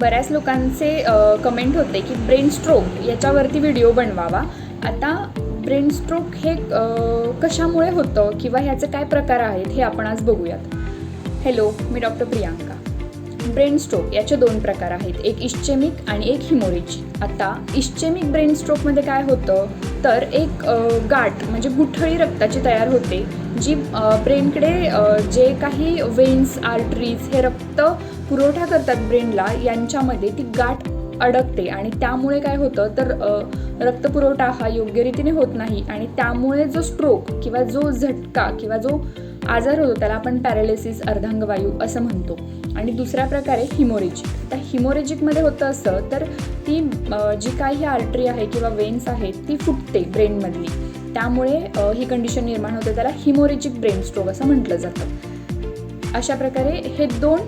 बऱ्याच लोकांचे कमेंट होते की ब्रेन स्ट्रोक याच्यावरती व्हिडिओ बनवावा. आता ब्रेन स्ट्रोक हे कशामुळे होतं किंवा ह्याचे काय प्रकार आहेत हे आपण आज बघूयात. हॅलो मी डॉक्टर प्रियांका. ब्रेन स्ट्रोक याचे दोन प्रकार आहेत. एक इश्चेमिक आणि एक हिमोरेजिक आता इश्चेमिक ब्रेन स्ट्रोकमध्ये काय होतं? तर एक गाठ म्हणजे गुठळी रक्ताची तयार होते जी ब्रेनकडे जे काही वेन्स आर्टरीज हे रक्त पुरवठा करतात ब्रेनला यांच्यामध्ये ती गाठ अडकते आणि त्यामुळे काय होतं? तर रक्तपुरवठा हा योग्य रीतीने होत नाही आणि त्यामुळे जो स्ट्रोक किंवा जो झटका किंवा जो आजार होतो त्याला आपण पॅरालिसिस अर्धांगवायू असं म्हणतो. आणि दुसऱ्या प्रकारे हिमोरेजिक. आता हिमोरेजिकमध्ये होतं असं तर ती जी काही आर्टरी आहे किंवा वेन्स आहेत ती फुटते ब्रेनमधली. त्यामुळे ही कंडिशन निर्माण होते त्याला हिमोरेजिक ब्रेन स्ट्रोक असं म्हटलं जातं. अशा प्रकारे हे दोन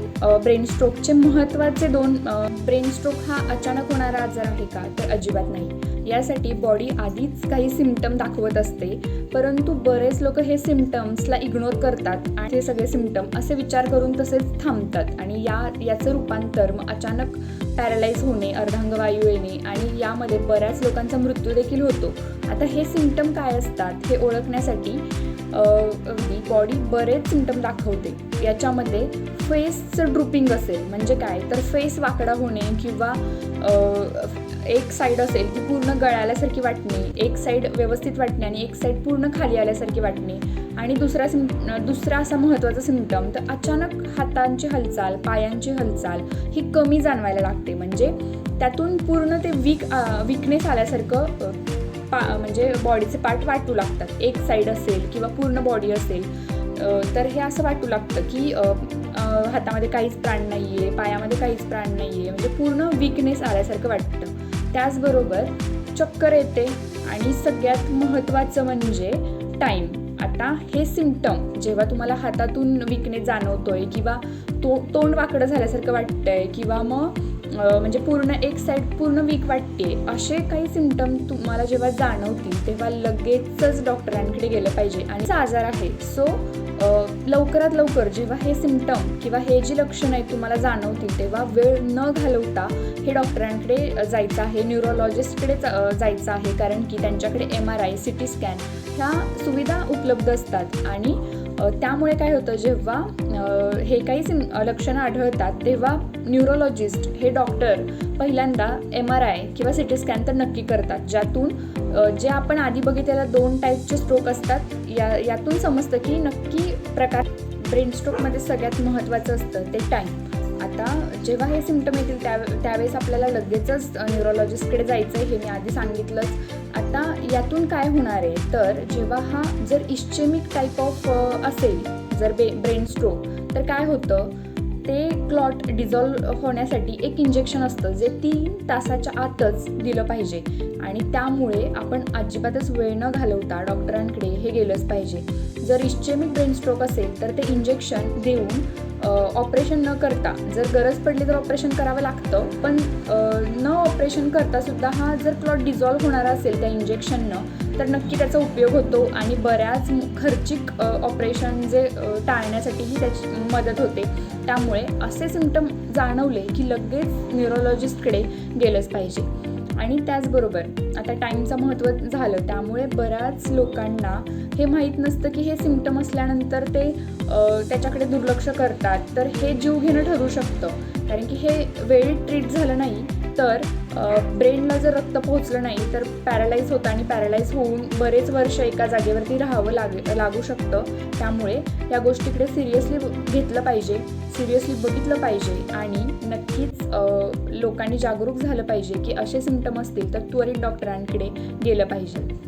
ब्रेन स्ट्रोकचे महत्त्वाचे दोन ब्रेन स्ट्रोक हा अचानक होणारा आजार आहे का? तर अजिबात नाही. यासाठी बॉडी आधीच काही सिमटम दाखवत असते. परंतु बरेच लोक हे सिमटम्सला इग्नोर करतात आणि हे सगळे सिमटम असे विचार करून तसेच थांबतात. आणि या याचं रूपांतर मग अचानक पॅरालाइज होणे अर्धांगवायू येणे आणि यामध्ये बऱ्याच लोकांचा मृत्यू देखील होतो. आता हे सिमटम काय असतात हे ओळखण्यासाठी बॉडी बरेच सिमटम दाखवते. याच्यामध्ये फेसचं ड्रुपिंग असेल म्हणजे काय? तर फेस वाकडा होणे किंवा एक साईड असेल ती पूर्ण गळाल्यासारखी वाटणे एक साईड व्यवस्थित वाटणे आणि एक साईड पूर्ण खाली आल्यासारखी वाटणे. आणि दुसरा सिम दुसरा असा महत्त्वाचा सिमटम तर अचानक हातांची हालचाल पायांची हालचाल ही कमी जाणवायला लागते. म्हणजे त्यातून पूर्ण ते वीक विकनेस आल्यासारखं पा म्हणजे बॉडीचे पार्ट वाटू लागतात. एक साईड असेल किंवा पूर्ण बॉडी असेल तर हे असं वाटू लागतं की हातामध्ये काहीच प्राण नाही आहे पायामध्ये काहीच प्राण नाही आहे म्हणजे पूर्ण विकनेस आल्यासारखं वाटतं. त्याचबरोबर चक्कर येते आणि सगळ्यात महत्त्वाचं म्हणजे टाईम आता हे सिमटम जेव्हा तुम्हाला हातातून विकनेस जाणवतोय किंवा तो तोंड वाकडं झाल्यासारखं वाटतंय किंवा मग म्हणजे पूर्ण एक साईड पूर्ण वीक वाटते असे काही सिमटम तुम्हाला जेव्हा जाणवतील तेव्हा लगेचच डॉक्टरांकडे गेलं पाहिजे. आणि आजार आहे. सो लवकरात लवकर जेव्हा हे सिमटम किंवा हे जी लक्षणं आहेत तुम्हाला जाणवतील तेव्हा वेळ न घालवता हे डॉक्टरांकडे जायचं आहे. न्यूरोलॉजिस्टकडे जायचं आहे. कारण की त्यांच्याकडे M R I C T scan ह्या सुविधा उपलब्ध असतात. आणि त्यामुळे काय होतं जेव्हा हे काही सिम लक्षणं आढळतात तेव्हा न्यूरोलॉजिस्ट हे डॉक्टर पहिल्यांदा एम आर आय किंवा सी टी स्कॅन तर नक्की करतात. ज्यातून जे आपण आधी बघितलेल्या दोन टाईपचे स्ट्रोक असतात या यातून समजतं की नक्की प्रकार ब्रेन स्ट्रोकमध्ये सगळ्यात महत्त्वाचं असतं ते टाईम आता जेव्हा हे सिमटम येतील त्या त्यावेळेस आपल्याला लगेचच न्यूरोलॉजिस्टकडे जायचं आहे हे मी आधी सांगितलंच. आता यातून काय होणार आहे? तर जेव्हा हा जर इश्चेमिक टाईप ऑफ असेल जर बे ब्रेन स्ट्रोक तर काय होतं? ते क्लॉट डिझॉल्व होण्यासाठी एक इंजेक्शन असतं जे तीन तासाच्या आतच दिलं पाहिजे. आणि त्यामुळे आपण अजिबातच वेळ न घालवता डॉक्टरांकडे हे गेलंच पाहिजे. जर इश्चेमिक ब्रेन स्ट्रोक असेल तर ते इंजेक्शन देऊन ऑपरेशन न करता. जर गरज पडली तर ऑपरेशन करावं लागतं. पण न ऑपरेशन करता सुद्धा हा जर क्लॉट डिझॉल्व होणारा असेल त्या इंजेक्शननं तर नक्की त्याचा उपयोग होतो आणि बऱ्याच खर्चिक ऑपरेशन जे टाळण्यासाठीही त्याची मदत होते. त्यामुळे असे सिमटम जाणवले की लगेच न्यूरोलॉजिस्टकडे गेलंच पाहिजे. आणि त्याचबरोबर आता टाईमचं महत्त्व झालं त्यामुळे बऱ्याच लोकांना हे माहीत नसतं की हे सिमटम असल्यानंतर ते त्याच्याकडे दुर्लक्ष करतात. तर हे जीव घेणं ठरू शकतं. कारण की हे वेळी ट्रीट झालं नाही तर ब्रेनला जर रक्त पोहोचलं नाही तर पॅरालाइज होतं आणि पॅरालाइज होऊन बरेच वर्ष एका जागेवरती राहावं लाग लागू शकतं. त्यामुळे या गोष्टीकडे सिरियसली घेतलं पाहिजे सिरियसली बघितलं पाहिजे आणि नक्कीच लोकांनी जागरूक झालं पाहिजे की असे सिमटम असतील तर त्वरित डॉक्टरांकडे गेलं पाहिजे.